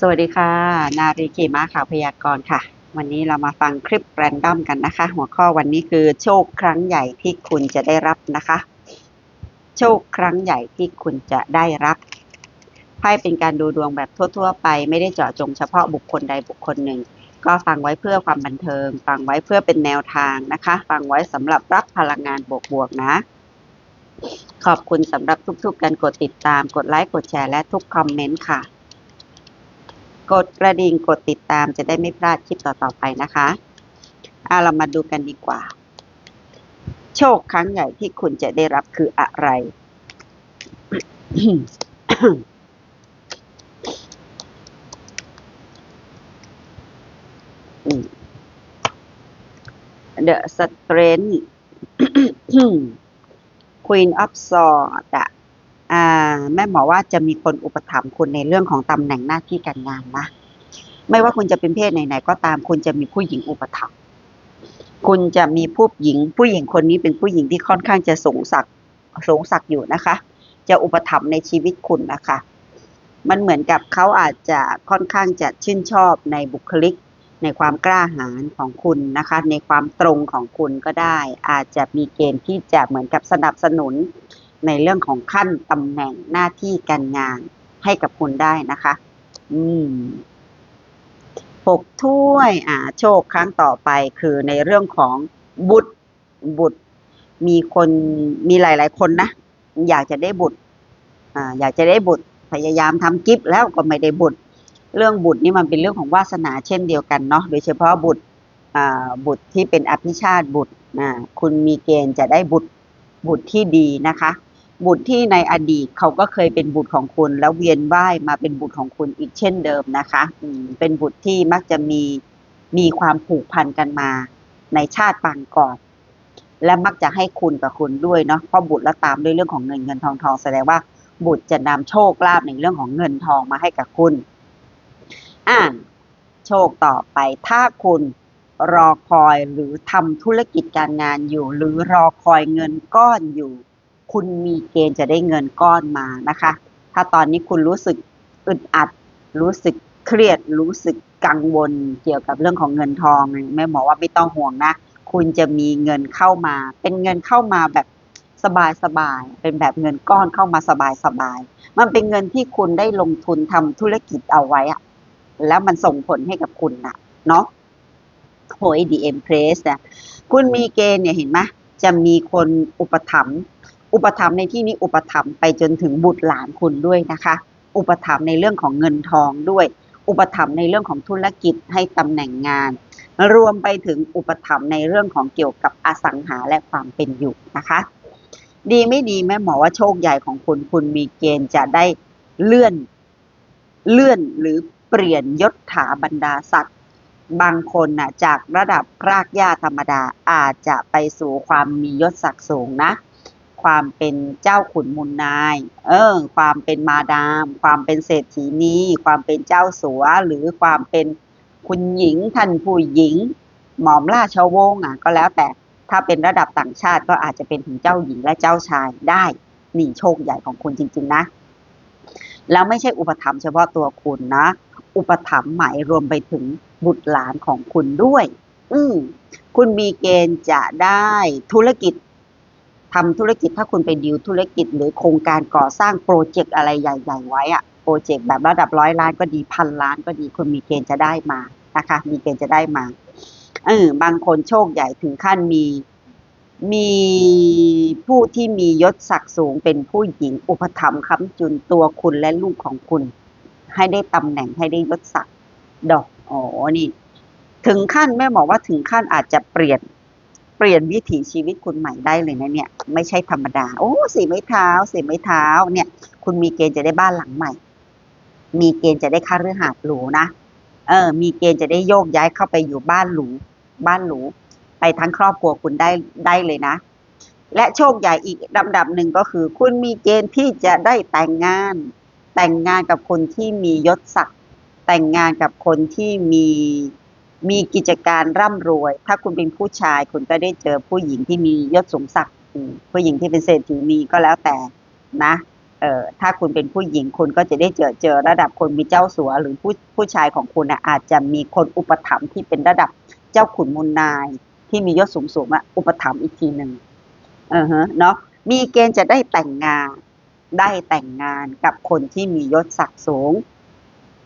สวัสดีค่ะ นารีกีมาข่าวพยากรณ์ค่ะ วันนี้เรามาฟังคลิปแรนดอมกันนะคะ หัวข้อวันนี้คือโชคครั้งใหญ่ที่คุณจะได้รับนะคะ โชคครั้งใหญ่ที่คุณจะได้รับไพ่เป็นการดูดวงแบบทั่ว ๆ ไป ไม่ได้เจาะจงเฉพาะบุคคลใดบุคคลหนึ่ง ก็ฟังไว้เพื่อความบันเทิง ฟังไว้เพื่อเป็นแนวทางนะคะ ฟังไว้สำหรับรับพลังงานบวกๆนะขอบคุณสำหรับทุกๆการกดติดตาม กดไลค์ กดแชร์ และทุกคอมเมนต์ค่ะ กดกระดิ่งกดติดตามจะได้ไม่พลาดคลิปต่อๆไปนะคะเอาเรามาดูกันดีกว่า โชคครั้งใหญ่ที่คุณจะได้รับคืออะไร The Strength Queen of Swords อะ แม่หมอว่าจะมีคนอุปถัมภ์คุณในเรื่องของตำแหน่งหน้าที่การงานนะ ไม่ว่าคุณจะเป็นเพศไหนๆก็ตามคุณจะมีผู้หญิงอุปถัมภ์คุณจะมีผู้หญิง ผู้หญิงคนนี้เป็นผู้หญิงที่ค่อนข้างจะสูงสักสูงสักอยู่นะคะ จะอุปถัมภ์ในชีวิตคุณนะคะ มันเหมือนกับเขาอาจจะค่อนข้างจะชื่นชอบในบุคลิก ในความกล้าหาญของคุณนะคะ ในความตรงของคุณก็ได้ อาจจะมีเกณฑ์ที่จะเหมือนกับสนับสนุน ในเรื่องของขั้นตำแหน่งหน้าที่การงานให้กับคุณได้นะคะ อืมหกถ้วย อ่า โชคครั้งต่อไปคือในเรื่องของบุตรบุตร มีคนมีหลาย ๆ คนนะ อยากจะได้บุตร อ่า อยากจะได้บุตร พยายามทำกิฟต์แล้วก็ไม่ได้บุตร เรื่องบุตรนี่มันเป็นเรื่องของวาสนาเช่นเดียวกันเนาะ โดยเฉพาะบุตร อ่า บุตรที่เป็นอภิชาติบุตร อ่า คุณมีเกณฑ์จะได้บุตรบุตรที่ดีนะคะ บุตรที่ในอดีตเขาก็เคยเป็นบุตรของคุณ แล้วเวียนว่ายมาเป็นบุตรของคุณอีกเช่นเดิมนะคะอืเป็นบุตรที่มักจะมีมีความผูกพันกันมาในชาติปางก่อน และมักจะให้คุณกับคุณด้วยเนาะเพราะบุตรแล้วตามด้วยเรื่องของเงินเงินทองทองแสดงว่าบุตรจะนำโชคลาภในเรื่องของเงินทองมาให้กับคุณ อ่านโชคต่อไปถ้าคุณรอคอยหรือทำธุรกิจการงานอยู่ หรือรอคอยเงินก้อนอยู่ คุณมีเกณฑ์จะได้เงินก้อนมานะคะ ถ้าตอนนี้คุณรู้สึกอึดอัด รู้สึกเครียด รู้สึกกังวลเกี่ยวกับเรื่องของเงินทองแม่หมอว่าไม่ต้องห่วงนะ คุณจะมีเงินเข้ามา เป็นเงินเข้ามาแบบสบายๆเป็นแบบเงินก้อนเข้ามาสบายๆมันเป็นเงินที่คุณได้ลงทุนทำธุรกิจเอาไว้อะแล้วมันส่งผลให้กับคุณนะเนาะโหยดีเอ็มเพรสเนี่ยคุณมีเกณฑ์เนี่ยเห็นไหมจะมีคนอุปถัมภ์ อุปถัมภ์ในที่นี้อุปถัมภ์ไปจนถึงบุตรหลานคุณด้วยนะคะ อุปถัมภ์ในเรื่องของเงินทองด้วย อุปถัมภ์ในเรื่องของธุรกิจให้ตำแหน่งงาน รวมไปถึงอุปถัมภ์ในเรื่องของเกี่ยวกับอสังหาและความเป็นอยู่นะคะ ดีไม่ดีแม่หมอว่าโชคใหญ่ของคุณคุณมีเกณฑ์จะได้เลื่อนเลื่อนหรือเปลี่ยนยศถาบรรดาศักดิ์บางคนน่ะจากระดับรากหญ้าธรรมดาอาจจะไปสู่ความมียศศักดิ์สูงนะ ความเป็นเจ้าขุนมูลนาย เออ ความเป็นมาดาม ความเป็นเศรษฐีนีความเป็นเจ้าสัว หรือความเป็นคุณหญิงท่านผู้หญิง หมอมราชวงศ์อะ ก็แล้วแต่ถ้าเป็นระดับต่างชาติก็อาจจะเป็นถึงเจ้าหญิงและเจ้าชายได้นี่โชคใหญ่ของคุณจริง ๆ นะ แล้วไม่ใช่อุปถัมภ์เฉพาะตัวคุณนะ อุปถัมภ์หมายรวมไปถึงบุตรหลานของคุณด้วย อืมคุณมีเกณฑ์จะได้ธุรกิจ ทำธุรกิจถ้าคุณไปดีลธุรกิจหรือโครงการก่อสร้างโปรเจกต์อะไรใหญ่ๆไว้อะโปรเจกต์แบบระดับร้อยล้านก็ดีพันล้านก็ดีคุณมีเกณฑ์จะได้มานะคะ มีเกณฑ์จะได้มาเออบางคนโชคใหญ่ถึงขั้นมีมีผู้ที่มียศศักดิ์สูงเป็นผู้หญิงอุปถัมภ์ค้ำจุนตัวคุณและลูกของคุณ ให้ได้ตำแหน่งให้ได้ยศศักดิ์ดอกอ๋อนี่ ถึงขั้นแม่บอกว่าถึงขั้นอาจจะเปลี่ยน ปลี่ยนวิถีชีวิตคุณใหม่ได้เลยนะเนี่ย ไม่ใช่ธรรมดา โอ้สีไม้เท้าสีไม้เท้าเนี่ย คุณมีเกณฑ์จะได้บ้านหลังใหม่ มีเกณฑ์จะได้ค่าเรือหาดหรูนะเออ มีเกณฑ์จะได้โยกย้ายเข้าไปอยู่บ้านหรูบ้านหรูไปทั้งครอบครัวคุณได้ได้เลยนะ และโชคใหญ่อีกลำดับหนึ่งก็คือ คุณมีเกณฑ์ที่จะได้แต่งงาน แต่งงานกับคนที่มียศศักดิ์แต่งงานกับคนที่มี มีกิจการร่ำรวย ถ้าคุณเป็นผู้ชายคุณก็ได้เจอผู้หญิงที่มียศสูงศักดิ์ผู้หญิงที่เป็นเศรษฐีนีก็แล้วแต่นะเอ่อถ้าคุณเป็นผู้หญิงคุณก็จะได้เจอเจอระดับคนมีเจ้าสัวหรือผู้ผู้ชายของคุณน่ะอาจจะมีคนอุปถัมภ์ที่เป็นระดับเจ้าขุนมูลนาย ที่มียศสูงสูงอะอุปถัมภ์อีกทีหนึ่งเออฮะเนาะมีเกณฑ์จะได้แต่งงานได้แต่งงานกับคนที่มียศศักดิ์สูง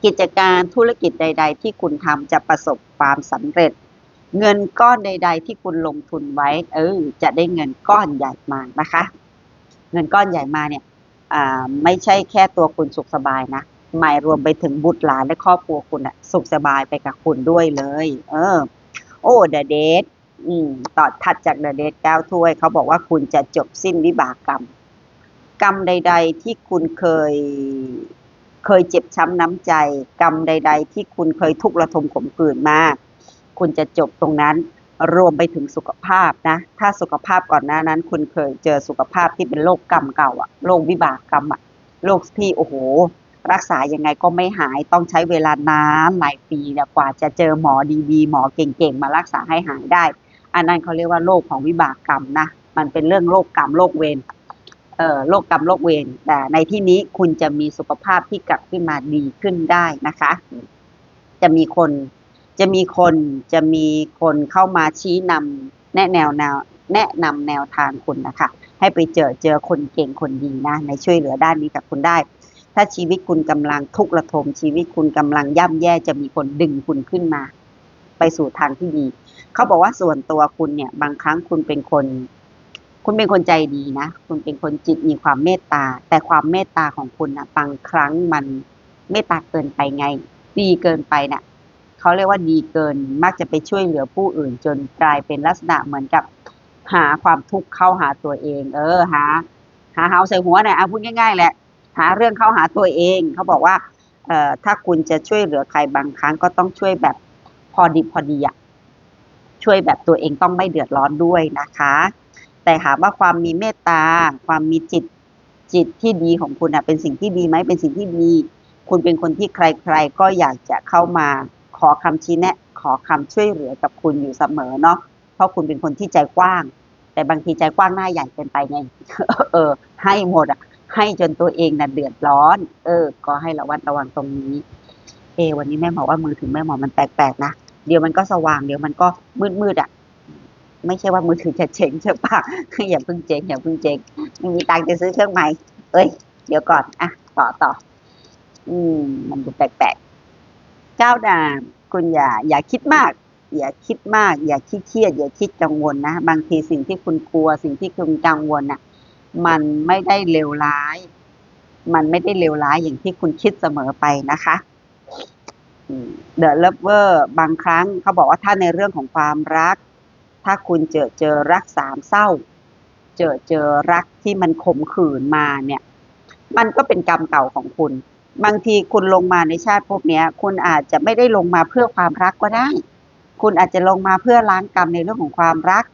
กิจการธุรกิจใด ๆ ที่คุณทำจะประสบความสำเร็จ เงินก้อนใด ๆ ที่คุณลงทุนไว้ เออ จะได้เงินก้อนใหญ่มานะคะ เงินก้อนใหญ่มาเนี่ยอ่าไม่ใช่แค่ตัวคุณสุขสบายนะหมายรวมไปถึงบุตรหลานและครอบครัวคุณอะสุขสบายไปกับคุณด้วยเลย เออ โอ้เดอะเดทอืมต่อถัดจากเดอะเดทเก้าถ้วย เขาบอกว่าคุณจะจบสิ้นวิบากกรรม กรรมใด ๆ ที่คุณเคย เคยเจ็บช้ำน้ำใจ กรรมใด ๆ ที่คุณเคยทุกข์ระทมขมขื่นมา คุณจะจบตรงนั้นรวมไปถึงสุขภาพนะ ถ้าสุขภาพก่อนหน้านั้น คุณเคยเจอสุขภาพที่เป็นโรคกรรมเก่าอะโรควิบากกรรมอะโรคที่โอ้โห รักษายังไงก็ไม่หายต้องใช้เวลานานหลายปีนี่ยกว่าจะเจอหมอดีๆหมอเก่งๆ มารักษาให้หายได้ อันนั้นเขาเรียกว่าโรคของวิบากกรรมนะ มันเป็นเรื่องโรคกรรมโรคเวร โรคกรรมโรคเวรแต่ในที่นี้คุณจะมีสุขภาพที่กลับขึ้นมาดีขึ้นได้นะคะ จะมีคนจะมีคนจะมีคนเข้ามาชี้นำแนะแนวแนวแนะนำแนวทางคุณนะคะ ให้ไปเจอเจอคนเก่งคนดีนะ ในช่วยเหลือด้านนี้กับคุณได้ ถ้าชีวิตคุณกำลังทุกข์ระทม ชีวิตคุณกำลังย่ำแย่จะมีคนดึงคุณขึ้นมา ไปสู่ทางที่ดี เขาบอกว่าส่วนตัวคุณเนี่ย บางครั้งคุณเป็นคน คุณเป็นคนใจดีนะ คุณเป็นคนจิตมีความเมตตา แต่ความเมตตาของคุณนะบางครั้งมันเมตตาเกินไปไง ดีเกินไปน่ะเขาเรียกว่าดีเกิน มักจะไปช่วยเหลือผู้อื่น จนกลายเป็นลักษณะเหมือนกับหาความทุกข์เข้าหาตัวเอง เออ หา หาเฮาใส่หัวเนี่ยเอาพูดง่ายๆแหละ หาเรื่องเข้าหาตัวเอง เขาบอกว่า เอ่อ ถ้าคุณจะช่วยเหลือใครบางครั้งก็ต้องช่วยแบบพอดีพอดีอะช่วยแบบตัวเองต้องไม่เดือดร้อนด้วยนะคะ แต่หากว่าความมีเมตตา ความมีจิตจิตที่ดีของคุณอะเป็นสิ่งที่ดีไหมเป็นสิ่งที่ดี คุณเป็นคนที่ใคร ๆ ก็อยากจะเข้ามาขอคำชี้แนะ ขอคำช่วยเหลือกับคุณอยู่เสมอเนาะเพราะคุณเป็นคนที่ใจกว้าง แต่บางทีใจกว้างหน้าใหญ่เกินไปไงเออ ให้หมดอะ ให้จนตัวเองน่ะเดือดร้อน เออ ก็ให้ระวัดระวังตรงนี้ เอ วันนี้แม่หมอว่ามือถือแม่หมอมันแปลกๆนะเดี๋ยวมันก็สว่างเดี๋ยวมันก็มืดๆอะ ไม่ใช่ว่ามือถือจะเจ๊งใช่ปะอย่าเพิ่งเจ๊งอย่าเพิ่งเจ๊งไม่มีตังค์จะซื้อเครื่องใหม่เอ้ย เดี๋ยวก่อนอะต่อต่อ อืม มันดูแปลกๆเจ้าดาคุณอย่า อย่าคิดมาก อย่าคิดมาก อย่าคิดเครียด อย่าคิดกังวลนะ บางทีสิ่งที่คุณกลัว สิ่งที่คุณกังวลน่ะ มันไม่ได้เลวร้าย มันไม่ได้เลวร้ายอย่างที่คุณคิดเสมอไปนะคะเดอะเลเวอร์บางครั้งเขาบอกว่าถ้าในเรื่องของความรัก ถ้าคุณเจอเจอรักสามเศร้า เจอเจอรักที่มันขมขื่นมาเนี่ย มันก็เป็นกรรมเก่าของคุณ บางทีคุณลงมาในชาติภพเนี้คุณอาจจะไม่ได้ลงมาเพื่อความรักก็ได้ คุณอาจจะลงมาเพื่อล้างกรรมในเรื่องของความรัก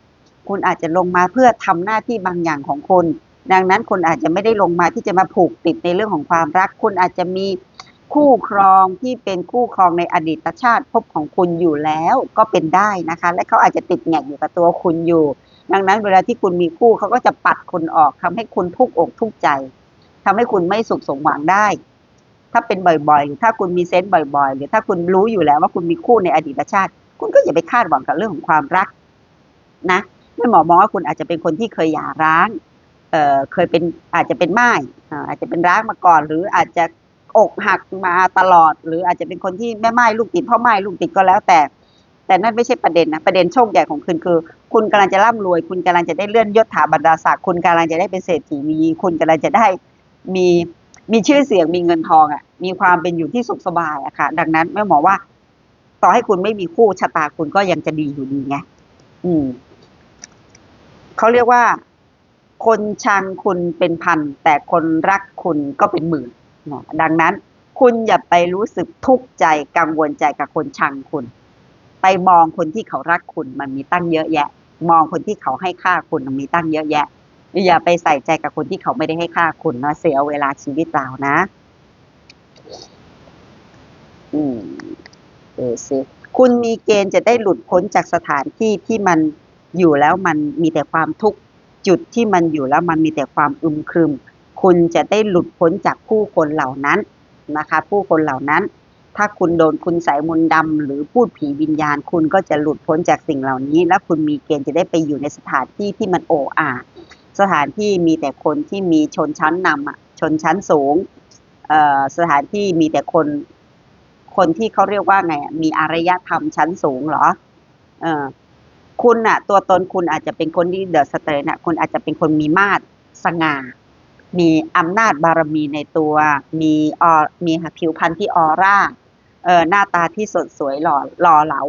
คุณอาจจะลงมาเพื่อทำหน้าที่บางอย่างของคุณดังนั้นคุณอาจจะไม่ได้ลงมาที่จะมาผูกติดในเรื่องของความรัก คุณอาจจะมี คู่ครองที่เป็นคู่ครองในอดีตชาติภพของคุณอยู่แล้วก็เป็นได้นะคะ และเขาอาจจะติดแงกอยู่กับตัวคุณอยู่ ดังนั้นเวลาที่คุณมีคู่เขาก็จะปัดคุณออกทำให้คุณทุกอกทุกใจทำให้คุณไม่สุขสมหวังได้ ถ้าเป็นบ่อยๆหรือถ้าคุณมีเซนต์บ่อยๆ หรือถ้าคุณรู้อยู่แล้วว่าคุณมีคู่ในอดีตชาติ คุณก็อย่าไปคาดหวังกับเรื่องของความรักนะแม่หมอมองว่าคุณอาจจะเป็นคนที่เคยหย่าร้างเอ่อเคยเป็นอาจจะเป็นไม่ายอ่าอาจจะเป็นร้างมาก่อน หรืออาจจะ อกหักมาตลอด หรืออาจจะเป็นคนที่แม่ไม้ลูกติดพ่อไม้ลูกติดก็แล้วแต่ แต่นั่นไม่ใช่ประเด็นนะประเด็นโชคใหญ่ของคุณคือ คุณกำลังจะร่ำรวย คุณกำลังจะได้เลื่อนยศถาบรรดาศักดิ์คุณกำลังจะได้เป็นเศรษฐีมีคุณกำลังจะได้มีมีชื่อเสียงมีเงินทองอะ มีความเป็นอยู่ที่สุขสบายอะค่ะ ดังนั้นแม่หมอว่า ต่อให้คุณไม่มีคู่ชะตาคุณก็ยังจะดีอยู่ดีไงอืมเขาเรียกว่า คนชังคุณเป็นพันแต่คนรักคุณก็เป็นหมื่น ดังนั้นคุณอย่าไปรู้สึกทุกข์ใจกังวลใจกับคนชังคุณ ไปมองคนที่เขารักคุณมันมีตั้งเยอะแยะ มองคนที่เขาให้ค่าคุณมันมีตั้งเยอะแยะ อย่าไปใส่ใจกับคนที่เขาไม่ได้ให้ค่าคุณนะเสียเวลาชีวิตเปล่านะ อืมเออสิคุณมีเกณฑ์จะได้หลุดพ้นจากสถานที่ที่มันอยู่แล้วมันมีแต่ความทุกข์จุดที่มันอยู่แล้วมันมีแต่ความอึมครึม คุณจะได้หลุดพ้นจากผู้คนเหล่านั้นนะคะ ผู้คนเหล่านั้น ถ้าคุณโดนคุณใส่มนต์ดำหรือพูดผีวิญญาณ คุณก็จะหลุดพ้นจากสิ่งเหล่านี้ และคุณมีเกณฑ์จะได้ไปอยู่ในสถานที่ที่มันโอ้อาสถานที่มีแต่คนที่มีชนชั้นนำชนชั้นสูงสถานที่มีแต่คนคนที่เขาเรียกว่าไงมีอารยธรรมชั้นสูงเหรอเออคุณน่ะตัวตนคุณอาจจะเป็นคนที่เดอะสเตนน่ะคุณอาจจะเป็นคนมีมาตรสง่า มีอำนาจบารมีในตัว มีออมีผิวพรรณที่ออร่าเออหน้าตาที่สดสวยหล่อหล่อเหลา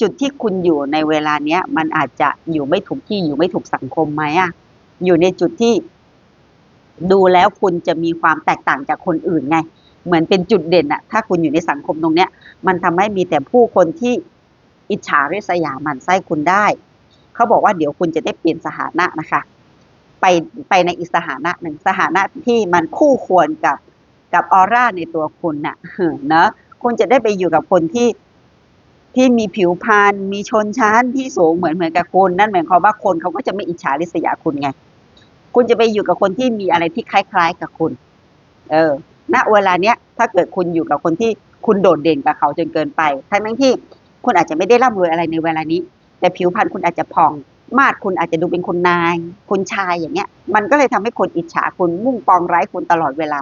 จุดที่คุณอยู่ในเวลาเนี้ย มันอาจจะอยู่ไม่ถูกที่อยู่ไม่ถูกสังคมไหมอะอยู่ในจุดที่ ดูแล้วคุณจะมีความแตกต่างจากคนอื่นไง เหมือนเป็นจุดเด่นอะถ้าคุณอยู่ในสังคมตรงเนี้ย มันทำให้มีแต่ผู้คนที่อิจฉาริษยาหมันไส้คุณได้ เขาบอกว่าเดี๋ยวคุณจะได้เปลี่ยนสถานะนะคะ ไปไปในอีกสถานะหนึ่งสถานะที่มันคู่ควรกับกับออร่าในตัวคุณน่ะเนอะคุณจะได้ไปอยู่กับคนที่ที่มีผิวพรรณมีชนชั้นที่สูงเหมือนเหมือนกับคุณนั่นหมายความว่าคนเขาก็จะไม่อิจฉาริษยาคุณไง คุณจะไปอยู่กับคนที่มีอะไรที่คล้าย ๆ กับคุณ เออ ณเวลาเนี้ยถ้าเกิดคุณอยู่กับคนที่คุณโดดเด่นกับเขาจนเกินไปทั้งทั้งที่คุณอาจจะไม่ได้ร่ำรวยอะไรในเวลานี้ แต่ผิวพรรณคุณอาจจะผ่อง มาดคุณอาจจะดูเป็นคุณนายคุณชายอย่างเงี้ย มันก็เลยทำให้คนอิจฉาคุณมุ่งปองร้ายคุณตลอดเวลา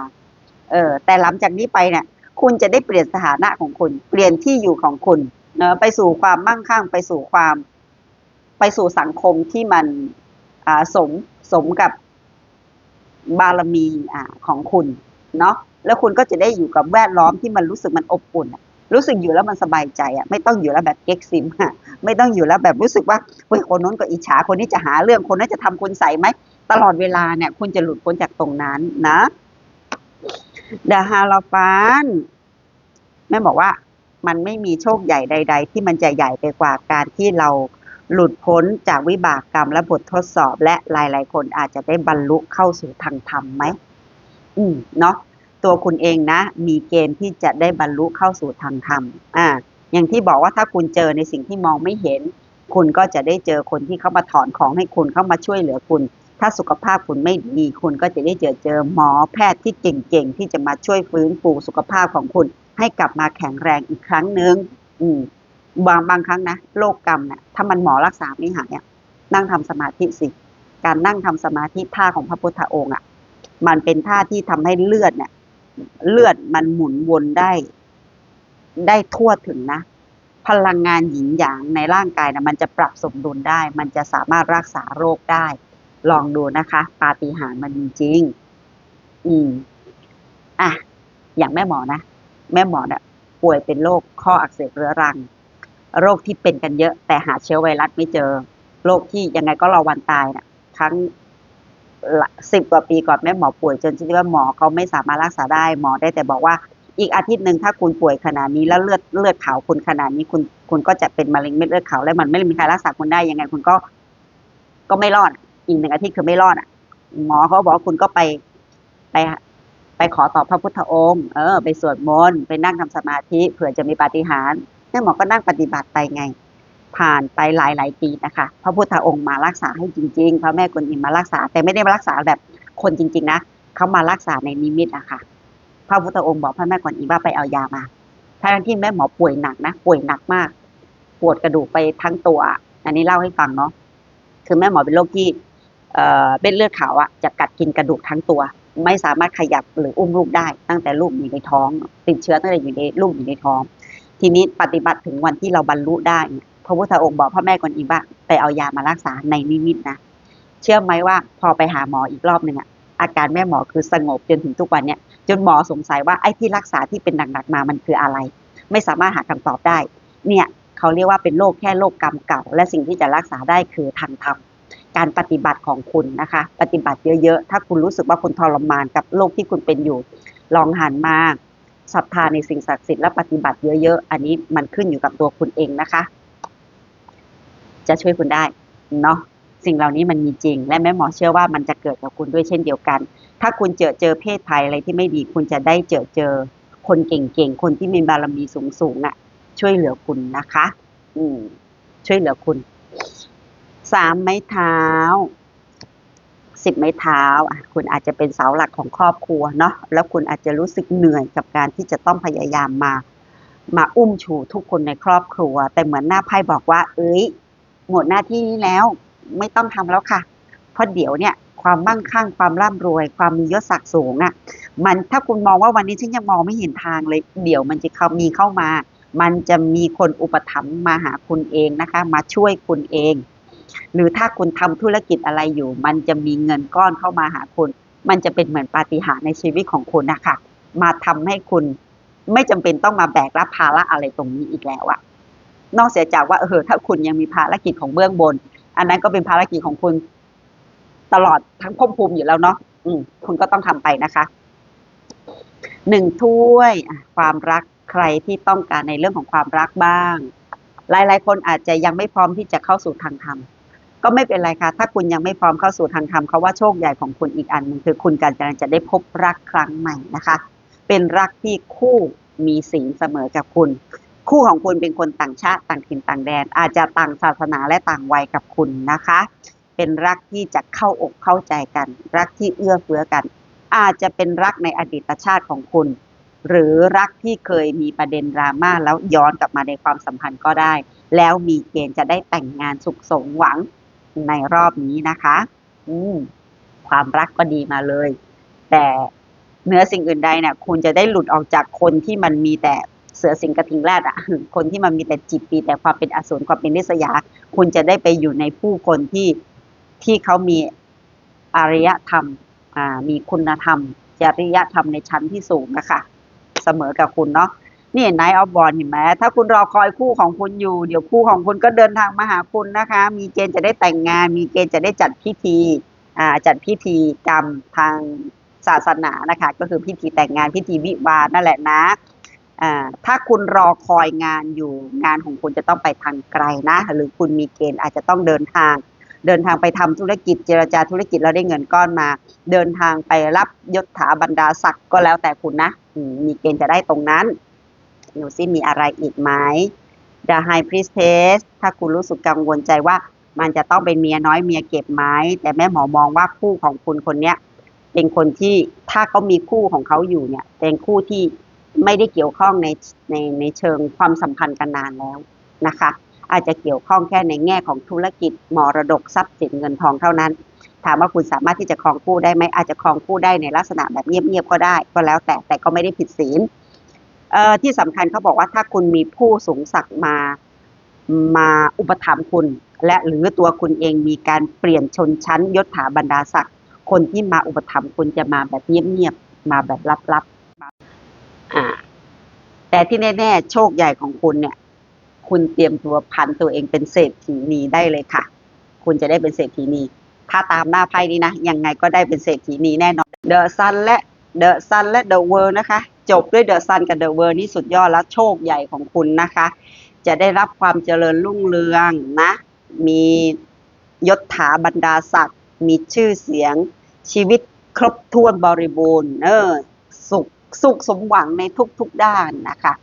เออแต่หลังจากนี้ไปเนี่ยคุณจะได้เปลี่ยนสถานะของคุณ เปลี่ยนที่อยู่ของคุณเนอะไปสู่ความมั่งคั่ง ไปสู่ความ ไปสู่สังคมที่มันอ่าสมสมกับบารมีอ่าของคุณเนาะแล้วคุณก็จะได้อยู่กับแวดล้อมที่มันรู้สึกมันอบอุ่นอะ รู้สึกอยู่แล้วมันสบายใจอะไม่ต้องอยู่แล้วแบบเก๊กซิมอะไม่ต้องอยู่แล้วแบบรู้สึกว่าเฮ้ยคนนู้นก็อิจฉาคนนี้จะหาเรื่องคนนั้นจะทำคุณใส่ไหมตลอดเวลาเนี่ย คุณจะหลุดพ้นจากตรงนั้นนะดาฮาลาฟานแม่บอกว่ามันไม่มีโชคใหญ่ใด ๆ ที่มันจะใหญ่ไปกว่าการที่เราหลุดพ้นจากวิบากกรรมและบททดสอบ และหลาย ๆ คนอาจจะได้บรรลุเข้าสู่ทางธรรมไหม อืม เนาะ ตัวคุณเองนะ มีเกณฑ์ที่จะได้บรรลุเข้าสู่ทางธรรมอ่าอย่างที่บอกว่าถ้าคุณเจอในสิ่งที่มองไม่เห็น คุณก็จะได้เจอคนที่เข้ามาถอนของให้คุณเข้ามาช่วยเหลือคุณ ถ้าสุขภาพคุณไม่ดี คุณก็จะได้เจอเจอหมอแพทย์ที่เก่งๆ ที่จะมาช่วยฟื้นฟูสุขภาพของคุณ ให้กลับมาแข็งแรงอีกครั้งหนึ่งอืมบางบางครั้งนะโรคกรรมเนี่ยถ้ามันหมอรักษาไม่หายอะนั่งทำสมาธิสิการนั่งทำสมาธิท่าของพระพุทธองค์อะมันเป็นท่าที่ทำให้เลือดเนี่ย เลือดมันหมุนวนได้ได้ทั่วถึงนะ พลังงานหยินหยางในร่างกายนะมันจะปรับสมดุลได้ มันจะสามารถรักษาโรคได้ ลองดูนะคะ ปาฏิหาริย์มันมีจริง อืม อะ อย่างแม่หมอนะ แม่หมอเนี่ยป่วยเป็นโรคข้ออักเสบเรื้อรัง โรคที่เป็นกันเยอะ แต่หาเชื้อไวรัสไม่เจอ โรคที่ยังไงก็รอวันตายนะครั้ง สิบกว่าปีก่อนแม่หมอป่วยจนที่ว่าหมอเขาไม่สามารถรักษาได้หมอได้แต่บอกว่าอีกอาทิตย์หนึ่งถ้าคุณป่วยขนาดนี้แล้วเลือดเลือดขาวคุณขนาดนี้คุณคุณก็จะเป็นมะเร็งเม็ดเลือดขาวและมันไม่มีใครรักษาคุณได้ยังไงคุณก็ ก็ไม่รอด อีกหนึ่งอาทิตย์คือไม่รอดอะ หมอเขาบอกคุณก็ไปไปไปขอต่อพระพุทธองค์ เออ ไปสวดมนต์ไปนั่งทำสมาธิเผื่อจะมีปาฏิหาริย์แม่หมอก็นั่งปฏิบัติไปไง ผ่านไปหลายหลายปีนะคะพระพุทธองค์มารักษาให้จริงๆพระแม่กวนอิมมารักษา แต่ไม่ได้มารักษาแบบคนจริง ๆ นะเขามารักษาในนิมิตอะค่ะพระพุทธองค์บอกพระแม่กวนอิมว่าไปเอายามาทั้งที่แม่หมอป่วยหนักนะป่วยหนักมาก ปวดกระดูกไปทั้งตัว อันนี้เล่าให้ฟังเนาะคือแม่หมอเป็นโรคที่เอ่อเป็นเลือดขาวอะจะกัดกินกระดูกทั้งตัว ไม่สามารถขยับหรืออุ้มลูกได้ ตั้งแต่ลูกอยู่ในท้อง ติดเชื้อตั้งแต่อยู่ในลูกอยู่ในท้อง ทีนี้ปฏิบัติถึงวันที่เราบรรลุได้ พระพุทธองค์บอกพระแม่กวนอิมว่าไปเอายามารักษาในนิมิตนะเชื่อไหมว่าพอไปหาหมออีกรอบหนึ่งอะอาการแม่หมอคือสงบจนถึงทุกวันเนี่ยจนหมอสงสัยว่าไอ้ที่รักษาที่เป็นหนักๆมามันคืออะไร ไม่สามารถหาคำตอบได้ เนี่ยเขาเรียกว่าเป็นโรคแค่โรคกรรมเก่า และสิ่งที่จะรักษาได้คือทางธรรมการปฏิบัติของคุณนะคะ ปฏิบัติเยอะๆ ถ้าคุณรู้สึกว่าคุณทรมานกับโรคที่คุณเป็นอยู่ ลองหันมาศรัทธาในสิ่งศักดิ์สิทธิ์และปฏิบัติเยอะๆ อันนี้มันขึ้นอยู่กับตัวคุณเองนะคะ จะช่วยคุณได้เนาะสิ่งเหล่านี้มันมีจริง และแม่หมอเชื่อว่ามันจะเกิดกับคุณด้วยเช่นเดียวกัน ถ้าคุณเจอเจอเพศภัยอะไรที่ไม่ดี คุณจะได้เจอเจอคนเก่งๆ คนที่มีบารมีสูงๆอะ ช่วยเหลือคุณนะคะ อืม ช่วยเหลือคุณ สามไม้เท้าสสิบไม้เท้าอะคุณอาจจะเป็นเสาหลักของครอบครัวเนาะ แล้วคุณอาจจะรู้สึกเหนื่อยกับการที่จะต้องพยายามมา มาอุ้มชูทุกคนในครอบครัว แต่เหมือนหน้าไพ่บอกว่า เอ้ย หมดหน้าที่นี้แล้ว ไม่ต้องทำแล้วค่ะ เพราะเดี๋ยวเนี่ยความมั่งคั่งความร่ำรวย ความมียศศักดิ์สูงอะ่ะ มันถ้าคุณมองว่าวันนี้ฉันยังมองไม่เห็นทางเลย เดี๋ยวมันจะเขามีเข้ามา มันจะมีคนอุปถัมภ์มาหาคุณเองนะคะ มาช่วยคุณเอง หรือถ้าคุณทำธุรกิจอะไรอยู่ มันจะมีเงินก้อนเข้ามาหาคุณ มันจะเป็นเหมือนปาฏิหาริย์ในชีวิตของคุณนะคะมาทำให้คุณไม่จำเป็นต้องมาแบกรับภาระอะไรตรงนี้อีกแล้วอะ นอกเสียจากว่าเออถ้าคุณยังมีภารกิจของเบื้องบน อันนั้นก็เป็นภารกิจของคุณตลอดทั้งภพภูมิอยู่แล้วเนาะอืมคุณก็ต้องทำไปนะคะหนึ่งถ้วยความรักใครที่ต้องการในเรื่องของความรักบ้าง หลาย ๆ คนอาจจะยังไม่พร้อมที่จะเข้าสู่ทางธรรมก็ไม่เป็นไรค่ะ ถ้าคุณยังไม่พร้อมเข้าสู่ทางธรรมเขาว่าโชคใหญ่ของคุณอีกอันหนึงคือคุณกำลังจะได้พบรักครั้งใหม่นะคะ เป็นรักที่คู่มีศีลเสมอกับคุณ คู่ของคุณเป็นคนต่างชาติต่างถิ่นต่างแดน อาจจะต่างศาสนาและต่างวัยกับคุณนะคะ เป็นรักที่จะเข้าอกเข้าใจกัน รักที่เอื้อเฟื้อกัน อาจจะเป็นรักในอดีตชาติของคุณ หรือรักที่เคยมีประเด็นดราม่าแล้วย้อนกลับมาในความสัมพันธ์ก็ได้ แล้วมีเกณฑ์จะได้แต่งงานสุขสมหวังในรอบนี้นะคะ อืมความรักก็ดีมาเลย แต่เนื้อสิ่งอื่นใดเนี่ยคุณจะได้หลุดออกจากคนที่มันมีแต่ เสือสิงกระทิงแรดอะคนที่มันมีแต่จิตปีแต่ความเป็นอสูรความเป็นนิสยา คุณจะได้ไปอยู่ในผู้คนที่ที่เขามีอารยธรรมอ่ามีคุณธรรม จริยธรรมในชั้นที่สูงนะคะเสมอกับคุณเนาะนี่ไนท์ออฟบอลเห็นไหมถ้าคุณรอคอยคู่ของคุณอยู่ เดี๋ยวคู่ของคุณก็เดินทางมาหาคุณนะคะ มีเกณฑ์จะได้แต่งงาน มีเกณฑ์จะได้จัดพิธีอ่าจัดพิธีกรรมทางศาสนานะคะ ก็คือพิธีแต่งงานพิธีวิวาห์นั่นแหละนะ ถ้าคุณรอคอยงานอยู่งานของคุณจะต้องไปทางไกลนะ หรือคุณมีเกณฑ์อาจจะต้องเดินทาง เดินทางไปทำธุรกิจเจรจาธุรกิจแล้วได้เงินก้อนมา เดินทางไปรับยศถาบรรดาศักดิ์ก็แล้วแต่คุณนะมมีเกณฑ์จะได้ตรงนั้นหนูซิมีอะไรอีกไหม The High Priestess ถ้าคุณรู้สึกกังวลใจว่ามันจะต้องเป็นเมียน้อยเมียเก็บไหมแต่แม่หมอมองว่าคู่ของคุณคนเนี้ยเป็นคนที่ถ้าเขามีคู่ของเขาอยู่เนี่ย เป็นคู่ที่ ไม่ได้เกี่ยวข้องในในในเชิงความสัมพันธ์กันนานแล้วนะคะ อาจจะเกี่ยวข้องแค่ในแง่ของธุรกิจมรดกทรัพย์สินเงินทองเท่านั้น ถามว่าคุณสามารถที่จะครองคู่ได้ไหมอาจจะครองคู่ได้ในลักษณะแบบเงียบๆก็ได้ ก็แล้วแต่แต่ก็ไม่ได้ผิดศีลที่สำคัญเขาบอกว่าถ้าคุณมีผู้สูงศักดิ์มามาอุปถัมภ์คุณ และหรือตัวคุณเองมีการเปลี่ยนชนชั้นยศถาบรรดาศักดิ์คนที่มาอุปถัมภ์คุณจะมาแบบเงียบๆมาแบบลับๆ อ่า แต่ที่แน่ๆ โชคใหญ่ของคุณเนี่ย คุณเตรียมตัวพันตัวเองเป็นเศรษฐีนีได้เลยค่ะ คุณจะได้เป็นเศรษฐีนีถ้าตามหน้าไพ่นี้นะ ยังไงก็ได้เป็นเศรษฐีนีแน่นอนเดอะซันและเดอะซันและเดอะเวิร์นะคะ จบด้วยเดอะซันกับเดอะเวิร์นี่สุดยอดแล้วโชคใหญ่ของคุณนะคะ จะได้รับความเจริญรุ่งเรืองนะ มียศถาบรรดาศักดิ์มีชื่อเสียงชีวิตครบถ้วนบริบูรณ์ เออ สุขสมหวังในทุกๆด้านนะคะ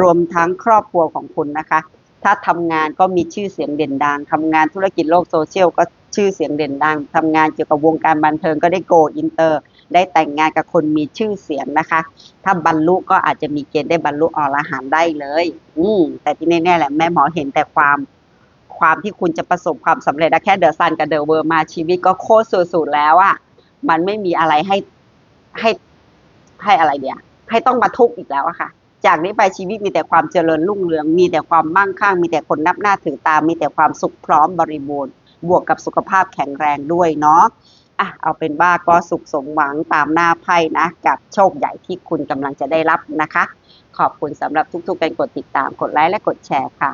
รวมทั้งครอบครัวของคุณนะคะ ถ้าทำงานก็มีชื่อเสียงเด่นดังทำงานธุรกิจโลกโซเชียลก็ชื่อเสียงเด่นดังทำงานเกี่ยวกับวงการบันเทิงก็ได้โกอินเตอร์ ได้แต่งงานกับคนมีชื่อเสียงนะคะ ถ้าบรรลุก็อาจจะมีเกณฑ์ได้บรรลุอรหันต์ได้เลย อืมแต่ที่แน่ๆแหละแม่หมอเห็นแต่ความความที่คุณจะประสบความสำเร็จแค่เดอะซันกับเดอะเวอร์มาชีวิตก็โคตรสุดๆแล้วอะมันไม่มีอะไรให้ให้ ให้อะไรเดียให้ต้องมาทุกข์อีกแล้วอะค่ะ จากนี้ไปชีวิตมีแต่ความเจริญรุ่งเรือง มีแต่ความมั่งคั่ง มีแต่คนนับหน้าถือตามมีแต่ความสุขพร้อมบริบูรณ์ บวกกับสุขภาพแข็งแรงด้วยเนาะอะเอาเป็นว่าก็สุขสมหวังตามหน้าไพ่นะ กับโชคใหญ่ที่คุณกำลังจะได้รับนะคะ ขอบคุณสำหรับทุกๆการกดติดตามกดไลค์และกดแชร์ค่ะ